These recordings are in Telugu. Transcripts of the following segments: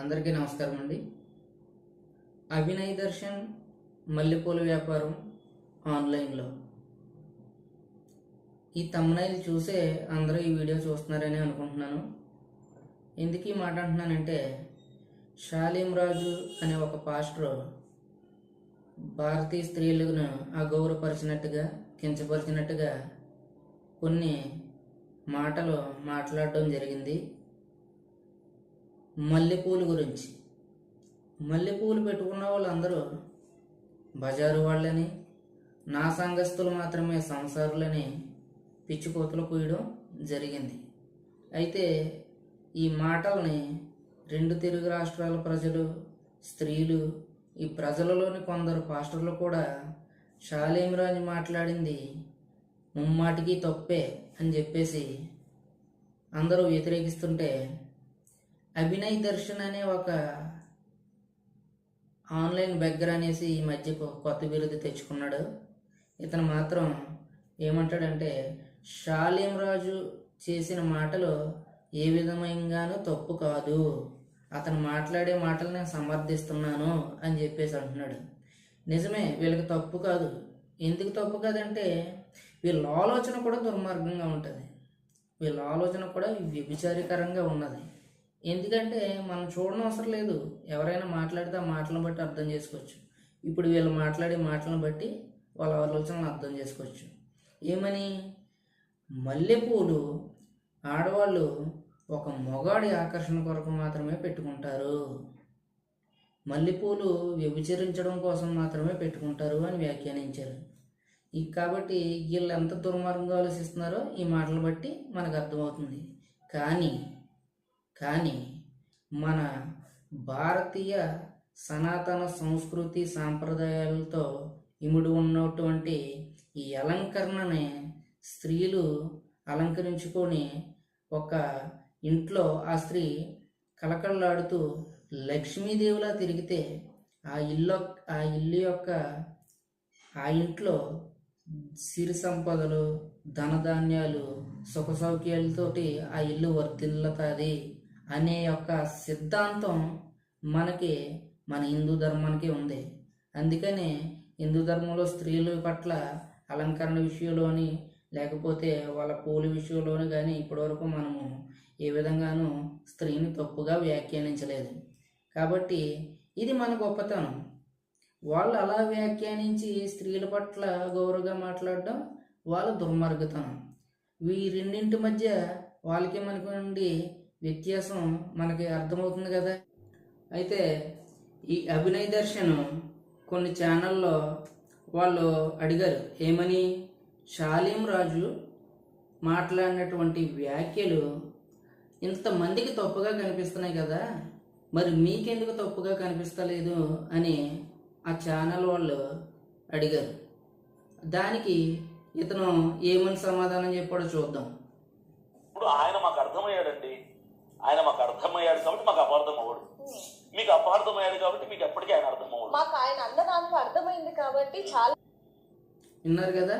అందరికీ నమస్కారం అండి. అభినయ్ దర్శన్ మల్లెపూల వ్యాపారం ఆన్లైన్లో. ఈ తమ్నైల్ చూసే అందరూ ఈ వీడియో చూస్తున్నారని అనుకుంటున్నాను. ఎందుకు ఈ మాట అంటున్నానంటే షాలీం రాజు అనే ఒక పాస్టర్ భారతీయ స్త్రీలను అగౌరవపరిచినట్టుగా కించపరిచినట్టుగా కొన్ని మాటలు మాట్లాడడం జరిగింది. మల్లెపూలు గురించి. మల్లెపూలు పెట్టుకున్న వాళ్ళందరూ బజారు వాళ్ళని నా సంఘస్థులు మాత్రమే సంసారులని పిచ్చికోతలు కూయడం జరిగింది. అయితే ఈ మాటల్ని రెండు తెలుగు రాష్ట్రాల ప్రజలు స్త్రీలు ఈ ప్రజలలోని కొందరు పాస్టర్లు కూడా షాలేమిరాజు మాట్లాడింది ముమ్మాటికి తప్పే అని చెప్పేసి అందరూ వ్యతిరేకిస్తుంటే అభినయ్ దర్శన్ అనే ఒక ఆన్లైన్ బెగ్గర్ అనేసి ఈ మధ్య కొ- కొత్త బిరుదు తెచ్చుకున్నాడు. ఇతను మాత్రం ఏమంటాడంటే షాలిం రాజు చేసిన మాటలు ఏ విధమైనగానూ తప్పు కాదు. అతను మాట్లాడే మాటలు నేను సమర్థిస్తున్నాను అని చెప్పేసి అంటున్నాడు. నిజమే వీళ్ళకి తప్పు కాదు. ఎందుకు తప్పు కాదంటే వీళ్ళ ఆలోచన కూడా దుర్మార్గంగా ఉంటుంది. వీళ్ళ ఆలోచన కూడా వ్యభిచారికరంగా ఉన్నది. ఎందుకంటే మనం చూడడం అవసరం లేదు. ఎవరైనా మాట్లాడితే ఆ మాటలను బట్టి అర్థం చేసుకోవచ్చు. ఇప్పుడు వీళ్ళు మాట్లాడే మాటలను బట్టి వాళ్ళ ఆలోచనలు అర్థం చేసుకోవచ్చు. ఏమని? మల్లెపూలు ఆడవాళ్ళు ఒక మొగాడి ఆకర్షణ కొరకు మాత్రమే పెట్టుకుంటారు. మల్లెపూలు వ్యభిచరించడం కోసం మాత్రమే పెట్టుకుంటారు అని వ్యాఖ్యానించారు. కాబట్టి వీళ్ళు ఎంత దుర్మార్గంగా ఆలోచిస్తున్నారో ఈ మాటలు బట్టి మనకు అర్థమవుతుంది. కానీ కానీ మన భారతీయ సనాతన సంస్కృతి సాంప్రదాయాలతో ఇముడు ఉన్నటువంటి ఈ అలంకరణని స్త్రీలు అలంకరించుకొని ఒక ఇంట్లో ఆ స్త్రీ కలకళ్ళాడుతూ లక్ష్మీదేవిలా తిరిగితే ఆ ఇల్లు ఆ ఇల్లు యొక్క ఆ ఇంట్లో సిరి సంపదలు ధనధాన్యాలు సుఖ సౌఖ్యాలతోటి ఆ ఇల్లు వర్ధిల్లుతుంది. అనే యొక్క సిద్ధాంతం మనకి మన హిందూ ధర్మానికి ఉంది. అందుకనే హిందూ ధర్మంలో స్త్రీల పట్ల అలంకరణ విషయంలోని లేకపోతే వాళ్ళ పూల విషయంలోని కానీ ఇప్పటివరకు మనము ఏ విధంగానూ స్త్రీని తప్పుగా వ్యాఖ్యానించలేదు. కాబట్టి ఇది మన గొప్పతనం. వాళ్ళు అలా వ్యాఖ్యానించి స్త్రీల పట్ల గౌరవగా మాట్లాడడం వాళ్ళ దుర్మార్గతనం. ఈ రెండింటి మధ్య వాళ్ళకి మనకు నుండి వ్యత్యాసం మనకి అర్థమవుతుంది కదా? అయితే ఈ అభినయ దర్శన్ కొన్ని ఛానల్లో వాళ్ళు అడిగారు ఏమని? శాలిం రాజు మాట్లాడినటువంటి వ్యాఖ్యలు ఇంతమందికి తప్పుగా కనిపిస్తున్నాయి కదా? మరి మీకెందుకు తప్పుగా కనిపిస్తలేదు అని ఆ ఛానల్ వాళ్ళు అడిగారు. దానికి ఇతను ఏమని సమాధానం చెప్పాడో చూద్దాం. ఇప్పుడు ఆయన ఆయన మాకు అర్థమయ్యాడు కాబట్టి మాకు అపార్థం అవ్వడు మీకు అపార్థం అయ్యాడు కాబట్టి మీకు ఎప్పటికీ ఆయన అర్థం అవ్వడు మాకు ఆయన అన్న దాంట్లో అర్థమైంది కాబట్టి చాలా విన్నారు కదా?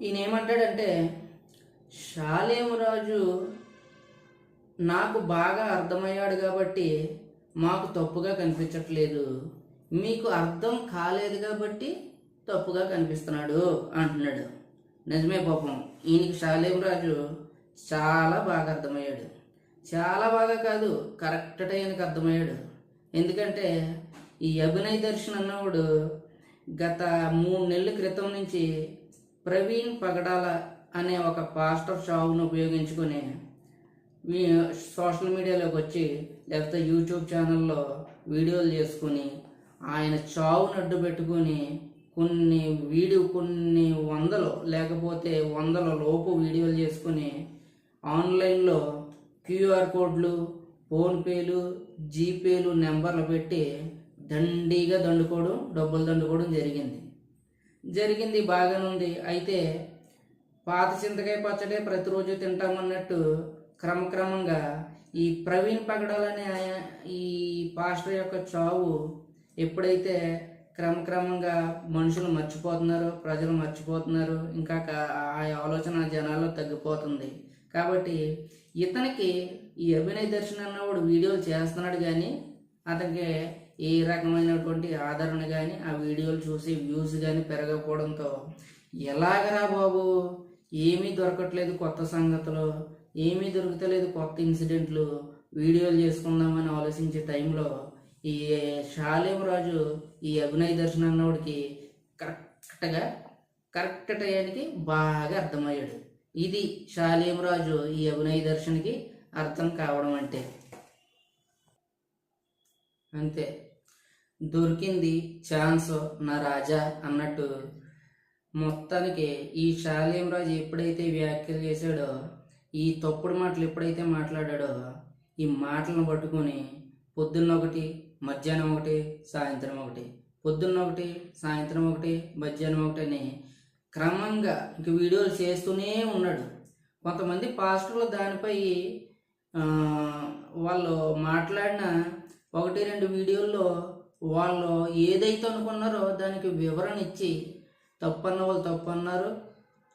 ఈయన ఏమంటాడంటే షాలేమురాజు నాకు బాగా అర్థమయ్యాడు కాబట్టి మాకు తప్పుగా కనిపించట్లేదు. మీకు అర్థం కాలేదు కాబట్టి తప్పుగా కనిపిస్తున్నాడు అంటున్నాడు. నిజమే పాపం. ఈయనకి షాలేమురాజు చాలా బాగా అర్థమయ్యాడు. చాలా బాగా కాదు. కరెక్ట్ టైంకి అర్థమయ్యాడు. ఎందుకంటే ఈ అభినయ్ దర్శన్ అన్నవాడు గత మూడు నెలల క్రితం నుంచి ప్రవీణ్ పగడాల అనే ఒక పాస్టర్ షావును ఉపయోగించుకొని సోషల్ మీడియాలోకి వచ్చి లేకపోతే యూట్యూబ్ ఛానల్లో వీడియోలు చేసుకుని ఆయన చావును అడ్డు పెట్టుకొని కొన్ని వీడియో కొన్ని వందలు లేకపోతే వందల లోపు వీడియోలు చేసుకుని ఆన్లైన్లో క్యూఆర్ కోడ్లు ఫోన్పేలు జీపేలు నెంబర్లు పెట్టి దండిగా దండుకోవడం డబ్బులు దండుకోవడం జరిగింది. జరిగింది బాగానే ఉంది. అయితే పాత చింతకాయ పచ్చడే ప్రతిరోజు తింటామన్నట్టు క్రమక్రమంగా ఈ ప్రవీణ్ పగడాలనే ఆయా ఈ పాస్టర్ యొక్క చావు ఎప్పుడైతే క్రమక్రమంగా మనుషులు మర్చిపోతున్నారు ప్రజలు మర్చిపోతున్నారు ఇంకా ఆ ఆలోచన జనాల్లో తగ్గిపోతుంది. కాబట్టి ఇతనికి ఈ అభినయ దర్శన్ అన్నవాడు వీడియోలు చేస్తున్నాడు కానీ అతనికి ఏ రకమైనటువంటి ఆదరణ కానీ ఆ వీడియోలు చూసి వ్యూస్ కానీ పెరగకపోవడంతో ఎలాగరా బాబు? ఏమీ దొరకట్లేదు కొత్త సంగతులు ఏమీ దొరుకుతలేదు కొత్త ఇన్సిడెంట్లు వీడియోలు చేసుకుందామని ఆలోచించే టైంలో ఈ షాలేం రాజు ఈ అభినయ దర్శన్ అన్నవాడికి కరెక్ట్గా కరెక్ట్ టయానికి బాగా అర్థమయ్యాడు. ఇది షాలేం రాజు ఈ అభినయ దర్శన్కి అర్థం కావడం అంటే. అంతే. దొరికింది ఛాన్స్ నా రాజా అన్నట్టు మొత్తానికి ఈ శాలేం రాజు ఎప్పుడైతే వ్యాఖ్యలు చేశాడో ఈ తప్పుడు మాటలు ఎప్పుడైతే మాట్లాడాడో ఈ మాటలను పట్టుకొని పొద్దున్న ఒకటి మధ్యాహ్నం ఒకటి సాయంత్రం ఒకటి. పొద్దున్న ఒకటి సాయంత్రం ఒకటి మధ్యాహ్నం ఒకటి అని క్రమంగా ఇంక వీడియోలు చేస్తూనే ఉన్నాడు. కొంతమంది పాస్టర్లు దానిపై వాళ్ళు మాట్లాడిన ఒకటి రెండు వీడియోల్లో వాళ్ళు ఏదైతే అనుకున్నారో దానికి వివరణ ఇచ్చి తప్పు అన్న వాళ్ళు తప్పు అన్నారు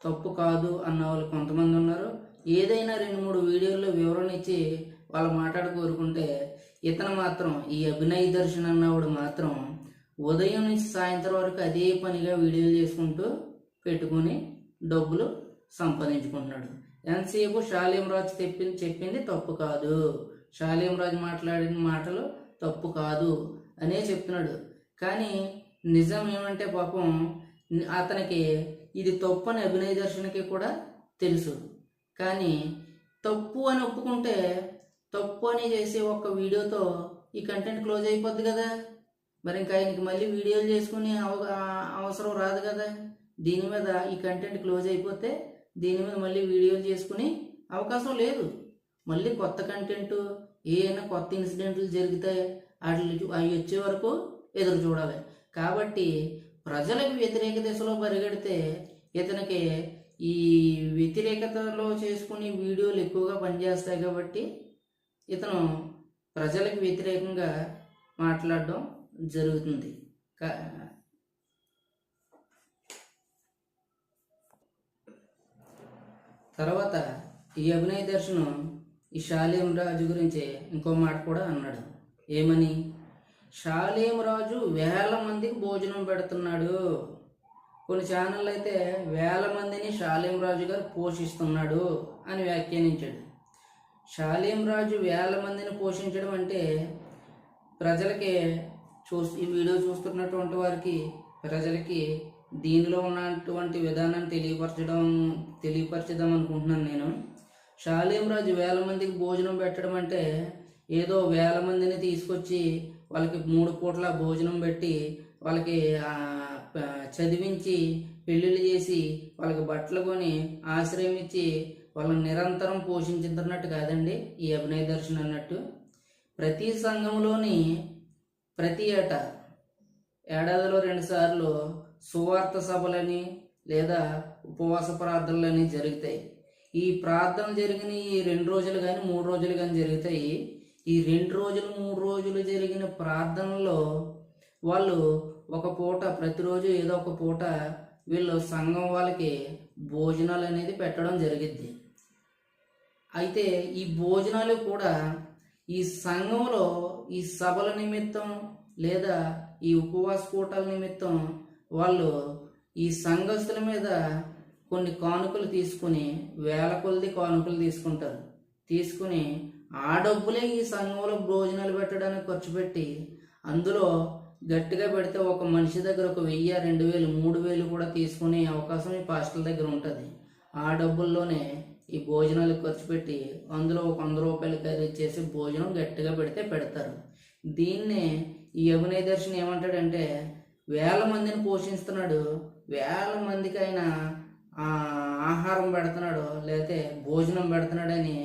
తప్పు కాదు అన్న వాళ్ళు కొంతమంది ఉన్నారు. ఏదైనా రెండు మూడు వీడియోల్లో వివరణ ఇచ్చి వాళ్ళు మాట్లాడ కోరుకుంటే ఇతను మాత్రం ఈ అభినయ దర్శన్ అన్నవాడు మాత్రం ఉదయం నుంచి సాయంత్రం వరకు అదే పనిగా వీడియోలు చేసుకుంటూ పెట్టుకుని డబ్బులు సంపాదించుకుంటున్నాడు. ఎంతసేపు శాలేం రాజు తెప్పింది చెప్పింది తప్పు కాదు. శాలేం రాజు మాట్లాడిన మాటలు తప్పు కాదు అనే చెప్తున్నాడు. కానీ నిజం ఏమంటే పాపం అతనికి ఇది తప్పు అని అభినయ దర్శనకి కూడా తెలుసు. కానీ తప్పు అని ఒప్పుకుంటే తప్పు అని చేసే ఒక్క వీడియోతో ఈ కంటెంట్ క్లోజ్ అయిపోద్ది కదా. మరి ఇంకా ఆయనకి మళ్ళీ వీడియోలు చేసుకుని అవ- అవసరం రాదు కదా. దీని మీద ఈ కంటెంట్ క్లోజ్ అయిపోతే దీని మీద మళ్ళీ వీడియోలు చేసుకుని అవకాశం లేదు. మళ్ళీ కొత్త కంటెంట్ ఏమైనా కొత్త ఇన్సిడెంట్లు జరుగుతాయి వాటి అవి వచ్చే వరకు ఎదురు చూడాలి. కాబట్టి ప్రజలకు వ్యతిరేక దిశలో పరిగెడితే ఇతనికి ఈ వ్యతిరేకతలో చేసుకుని వీడియోలు ఎక్కువగా పనిచేస్తాయి కాబట్టి ఇతను ప్రజలకు వ్యతిరేకంగా మాట్లాడడం జరుగుతుంది. తర్వాత ఈ అభినయ దర్శనం ఈ షాలేం రాజు గురించి ఇంకో మాట కూడా అన్నాడు. ఏమని? షాలేం రాజు వేల మందికి భోజనం పెడుతున్నాడు. కొన్ని ఛానళ్ళు అయితే వేల మందిని షాలేం రాజు గారు పోషిస్తున్నాడు అని వ్యాఖ్యానించాడు. షాలేం రాజు వేల మందిని పోషించడం అంటే ప్రజలకి చూ ఈ వీడియో చూస్తున్నటువంటి వారికి ప్రజలకి దీనిలో ఉన్నటువంటి విధానాన్ని తెలియపరచడం తెలియపరచదాం అనుకుంటున్నాను నేను. షాలేం రాజు వేల మందికి భోజనం పెట్టడం అంటే ఏదో వేల మందిని తీసుకొచ్చి వాళ్ళకి మూడు పూట్ల భోజనం పెట్టి వాళ్ళకి చదివించి పెళ్ళిళ్ళు చేసి వాళ్ళకి బట్టలు కొని ఆశ్రయం ఇచ్చి వాళ్ళని నిరంతరం పోషించుతున్నట్టు కాదండి ఈ అభినయ దర్శనం అన్నట్టు. ప్రతి సంఘంలోని ప్రతి ఏటా ఏడాదిలో రెండుసార్లు సువార్త సభలని లేదా ఉపవాస ప్రార్థనలని జరుగుతాయి. ఈ ప్రార్థన జరిగిన ఈ రెండు రోజులు కానీ మూడు రోజులు కానీ జరుగుతాయి. ఈ రెండు రోజులు మూడు రోజులు జరిగిన ప్రార్థనలో వాళ్ళు ఒక పూట ప్రతిరోజు ఏదో ఒక పూట వీళ్ళు సంఘం వాళ్ళకి భోజనాలు అనేది పెట్టడం జరిగిద్ది. అయితే ఈ భోజనాలు కూడా ఈ సంఘంలో ఈ సభల నిమిత్తం లేదా ఈ ఉపవాస కూటల నిమిత్తం వాళ్ళు ఈ సంఘస్థుల మీద కొన్ని కానుకలు తీసుకుని వేల కొలది కానుకలు తీసుకుంటారు. తీసుకుని ఆ డబ్బులే ఈ సంఘంలో భోజనాలు పెట్టడానికి ఖర్చు పెట్టి అందులో గట్టిగా పెడితే ఒక మనిషి దగ్గర ఒక వెయ్యి రెండు వేలు మూడు వేలు కూడా తీసుకునే అవకాశం ఈ పాస్టల్ దగ్గర ఉంటుంది. ఆ డబ్బుల్లోనే ఈ భోజనాలు ఖర్చు పెట్టి అందులో ఒక వంద రూపాయలు ఖరీదు చేసి భోజనం గట్టిగా పెడితే పెడతారు. దీన్నే ఈ అభినయ దర్శనం ఏమంటాడంటే వేల మందిని పోషిస్తున్నాడు వేల మందికి ఆయన ఆహారం పెడుతున్నాడు లేకపోతే భోజనం పెడుతున్నాడని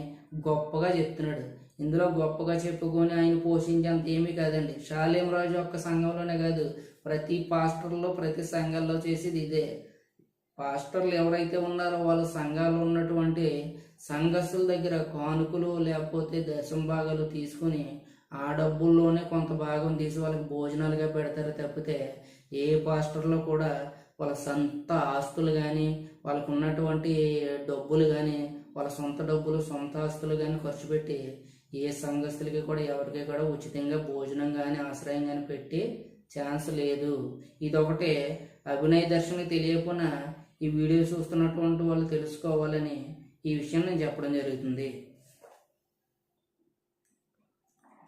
గొప్పగా చెప్తున్నాడు. ఇందులో గొప్పగా చెప్పుకొని ఆయన పోషించేంత ఏమీ కాదండి. షాలేం రాజు ఒక్క సంఘంలోనే కాదు ప్రతి పాస్టర్లో ప్రతి సంఘంలో చేసేది ఇదే. పాస్టర్లు ఎవరైతే ఉన్నారో వాళ్ళ సంఘాలు ఉన్నటువంటి సంఘస్థుల దగ్గర కానుకలు లేకపోతే దశం భాగాలు తీసుకొని ఆ డబ్బుల్లోనే కొంత భాగం తీసి వాళ్ళకి భోజనాలుగా పెడతారు తప్పితే ఏ పాస్టర్లో కూడా వాళ్ళ సొంత ఆస్తులు కానీ వాళ్ళకు ఉన్నటువంటి డబ్బులు కానీ వాళ్ళ సొంత డబ్బులు సొంత ఆస్తులు కానీ ఖర్చు పెట్టి ఏ సంఘస్థులకి కూడా ఎవరికి కూడా ఉచితంగా భోజనం కానీ ఆశ్రయం కానీ పెట్టి ఛాన్స్ లేదు. ఇదొకటి అభినయ దర్శనం తెలియకుండా ఈ వీడియో చూస్తున్నటువంటి వాళ్ళు తెలుసుకోవాలని ఈ విషయం నేను చెప్పడం జరుగుతుంది.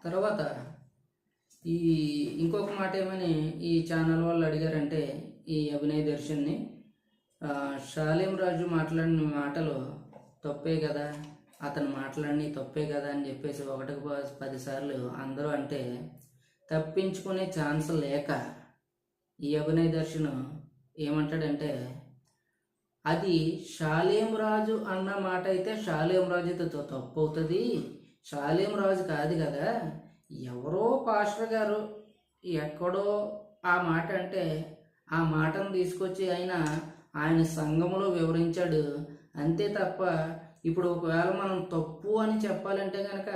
తర్వాత ఈ ఇంకొక మాట ఏమని ఈ ఛానల్ వాళ్ళు అడిగారంటే ఈ అభినయ్ దర్శన్ని షాలిం షాలేం రాజు మాట్లాడిన మాటలు తప్పే కదా అతను మాట్లాడిన తప్పే కదా అని చెప్పేసి ఒకటికి పదిసార్లు అందరూ అంటే తప్పించుకునే ఛాన్స్ లేక ఈ అభినయ దర్శన్ ఏమంటాడంటే అది షాలేం రాజు అన్న మాట అయితే షాలేం రాజుతో తప్పు అవుతుంది షాలేం రాజు కాదు కదా. ఎవరో పాస్టర్ గారు ఎక్కడో ఆ మాట అంటే ఆ మాటను తీసుకొచ్చి ఆయన ఆయన సంఘములో వివరించాడు. అంతే తప్ప ఇప్పుడు ఒకవేళ మనం తప్పు అని చెప్పాలంటే కనుక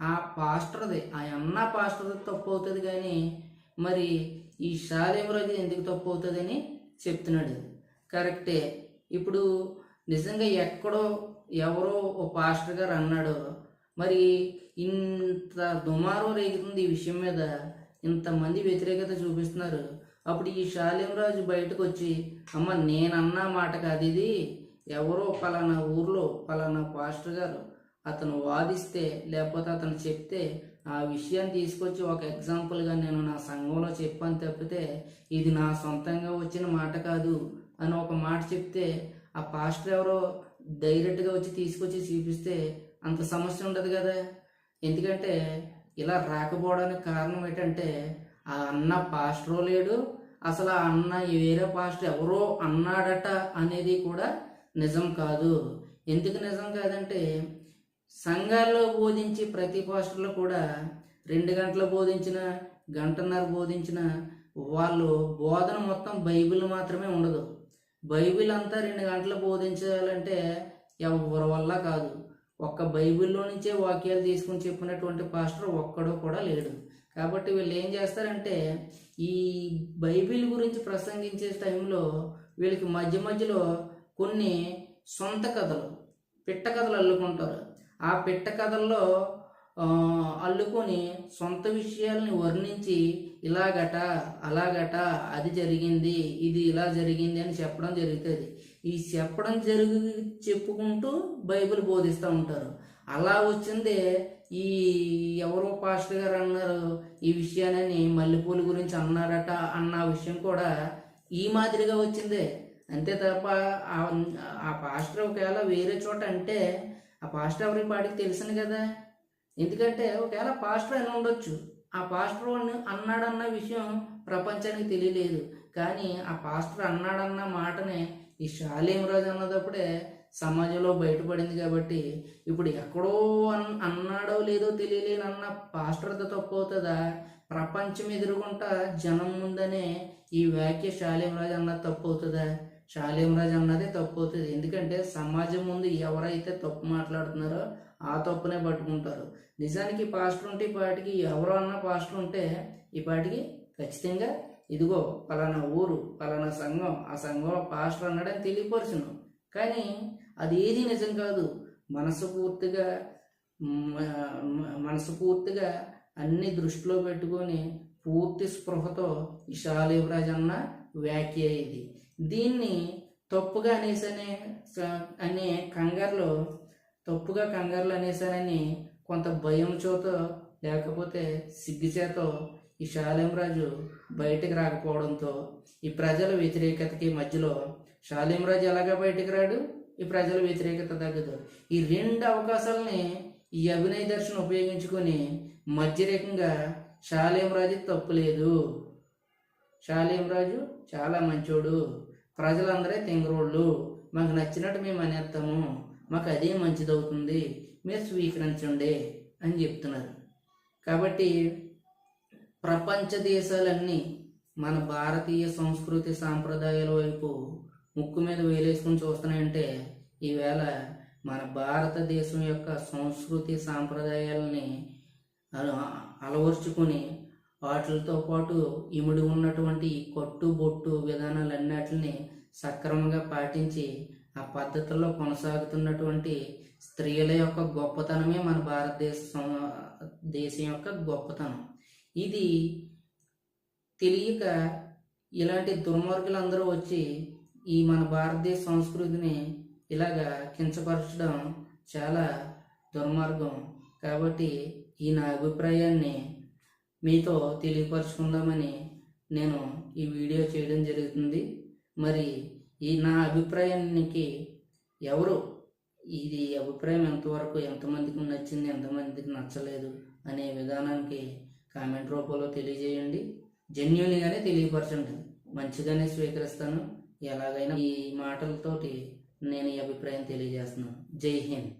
ఆ పాస్టర్ది ఆ అన్న పాస్టర్ది తప్పు అవుతుంది కానీ మరి ఈ షాలేం రాజు ఎందుకు తప్పు అవుతుందని చెప్తున్నాడు. కరెక్టే. ఇప్పుడు నిజంగా ఎక్కడో ఎవరో ఓ పాస్టర్ గారు అన్నాడో మరి ఇంత దుమారం రేగుతుంది ఈ విషయం మీద. ఇంతమంది వ్యతిరేకత చూపిస్తున్నారు. అప్పుడు ఈ శాలింరాజు బయటకు వచ్చి అమ్మ నేనన్నా మాట కాదు ఇది. ఎవరో పలానా ఊర్లో పలానా పాస్టర్ గారు అతను వాదిస్తే లేకపోతే అతను చెప్తే ఆ విషయాన్ని తీసుకొచ్చి ఒక ఎగ్జాంపుల్గా నేను నా సంఘంలో చెప్పాను తప్పితే ఇది నా సొంతంగా వచ్చిన మాట కాదు అని ఒక మాట చెప్తే ఆ పాస్టర్ ఎవరో డైరెక్ట్గా వచ్చి తీసుకొచ్చి చూపిస్తే అంత సమస్య ఉండదు కదా. ఎందుకంటే ఇలా రాకపోవడానికి కారణం ఏంటంటే ఆ అన్న పాస్టరో లేడు అసలు ఆ అన్న వేరే పాస్టర్ ఎవరో అన్నాడట అనేది కూడా నిజం కాదు. ఎందుకు నిజం కాదంటే సంఘాల్లో బోధించి ప్రతి పాస్టర్లు కూడా రెండు గంటలు బోధించిన గంటన్నర బోధించిన వాళ్ళు బోధన మొత్తం బైబిల్ మాత్రమే ఉండదు. బైబిల్ అంతా రెండు గంటలు బోధించాలంటే ఎవరి వల్ల కాదు. ఒక్క బైబిల్లో నుంచే వాక్యాలు తీసుకుని చెప్పినటువంటి పాస్టర్ ఒక్కడో కూడా లేడు. కాబట్టి వీళ్ళు ఏం చేస్తారంటే ఈ బైబిల్ గురించి ప్రసంగించే టైంలో వీళ్ళకి మధ్య మధ్యలో కొన్ని సొంత కథలు పిట్ట కథలు అల్లుకుంటారు. ఆ పిట్ట కథల్లో అల్లుకొని సొంత విషయాల్ని వర్ణించి ఇలాగట అలాగట అది జరిగింది ఇది ఇలా జరిగింది అని చెప్పడం జరుగుతుంది. ఈ చెప్పడం జరుగు చెప్పుకుంటూ బైబిల్ బోధిస్తూ ఉంటారు. అలా వచ్చిందే ఈ ఎవరో పాస్టర్ గారు అన్నారు ఈ విషయాన్ని మల్లెపూల గురించి అన్నారట అన్న విషయం కూడా ఈ మాదిరిగా వచ్చిందే. అంతే తప్ప ఆ- పాస్టర్ ఒకవేళ వేరే చోట అంటే ఆ పాస్టర్ ఎవరి పాటికి తెలిసింది కదా? ఎందుకంటే ఒకవేళ పాస్టర్ అని ఉండొచ్చు. ఆ పాస్టర్ అన్నాడన్న విషయం ప్రపంచానికి తెలియలేదు. కానీ ఆ పాస్టర్ అన్నాడన్న మాటనే ఈ శాలేం రాజు అన్నదప్పుడే సమాజంలో బయటపడింది కాబట్టి ఇప్పుడు ఎక్కడో అన్ అన్నాడో లేదో తెలియలేనన్న పాస్టర్తో తప్పు అవుతుందా? ప్రపంచం ఎదురుకుంటా జనం ముందనే ఈ వ్యాఖ్య శాలేం రాజు అన్నది తప్పు అవుతుందా? శాలేం రాజు అన్నదే తప్పు అవుతుంది. ఎందుకంటే సమాజం ముందు ఎవరైతే తప్పు మాట్లాడుతున్నారో ఆ తప్పునే పట్టుకుంటారు. నిజానికి పాస్టర్ ఉంటే ఈ పాటికి ఎవరో అన్న పాస్టర్ ఉంటే ఈ పాటికి ఖచ్చితంగా ఇదిగో పలానా ఊరు పలానా సంఘం ఆ సంఘంలో పాస్టర్ అన్నాడని తెలియపరచును కానీ అది ఏది నిజం కాదు. మనసు పూర్తిగా మనసు పూర్తిగా అన్ని దృష్టిలో పెట్టుకొని పూర్తి స్పృహతో ఈ అన్న వ్యాఖ్య ఇది. దీన్ని తప్పుగా అనేసనే అనే కంగారులో తప్పుగా కంగారులు అనేసానని కొంత భయం చేతో లేకపోతే సిగ్గు ఈ ఈ శాలేంరాజు బయటకు రాకపోవడంతో ఈ ప్రజల వ్యతిరేకతకి మధ్యలో శాలేంరాజు ఎలాగా బయటకు రాడు? ఈ ప్రజల వ్యతిరేకత తగ్గదు. ఈ రెండు అవకాశాలని ఈ అభినయ దర్శనం ఉపయోగించుకొని మధ్యరేకంగా శాలేంరాజు తప్పు లేదు. శాలేంరాజు చాలా మంచోడు. ప్రజలందరే తెంగరోళ్ళు. మాకు నచ్చినట్టు మేము అనేస్తాము. మాకు అదే మంచిదవుతుంది. మీరు స్వీకరించండి అని చెప్తున్నారు. కాబట్టి ప్రపంచ దేశాలన్నీ మన భారతీయ సంస్కృతి సాంప్రదాయాల వైపు ముక్కు మీద వేలేసుకుని చూస్తున్నాయంటే ఈవేళ మన భారతదేశం యొక్క సంస్కృతి సాంప్రదాయాలని అల- అలవర్చుకొని వాటితో పాటు ఇముడి ఉన్నటువంటి ఈ కొట్టు బొట్టు విధానాలన్నిటిని సక్రమంగా పాటించి ఆ పద్ధతుల్లో కొనసాగుతున్నటువంటి స్త్రీల యొక్క గొప్పతనమే మన భారతదేశ సం- దేశం యొక్క గొప్పతనం. ఇది తెలియక ఇలాంటి దుర్మార్గులందరూ వచ్చి ఈ మన భారతదేశ సంస్కృతిని ఇలాగా కించపరచడం చాలా దుర్మార్గం. కాబట్టి ఈ నా అభిప్రాయాన్ని మీతో తెలియపరచుకుందామని నేను ఈ వీడియో చేయడం జరుగుతుంది. మరి ఈ నా అభిప్రాయానికి ఎవరు? ఇది అభిప్రాయం ఎంతవరకు ఎంతమందికి నచ్చింది ఎంతమందికి నచ్చలేదు అనే విధానానికి కామెంట్ రూపంలో తెలియజేయండి. జెన్యున్గానే తెలియపరచండి. మంచిగానే స్వీకరిస్తాను. ఎలాగైనా ఈ మాటలతోటి నేను ఈ అభిప్రాయం తెలియజేస్తున్నాను. జై హింద్.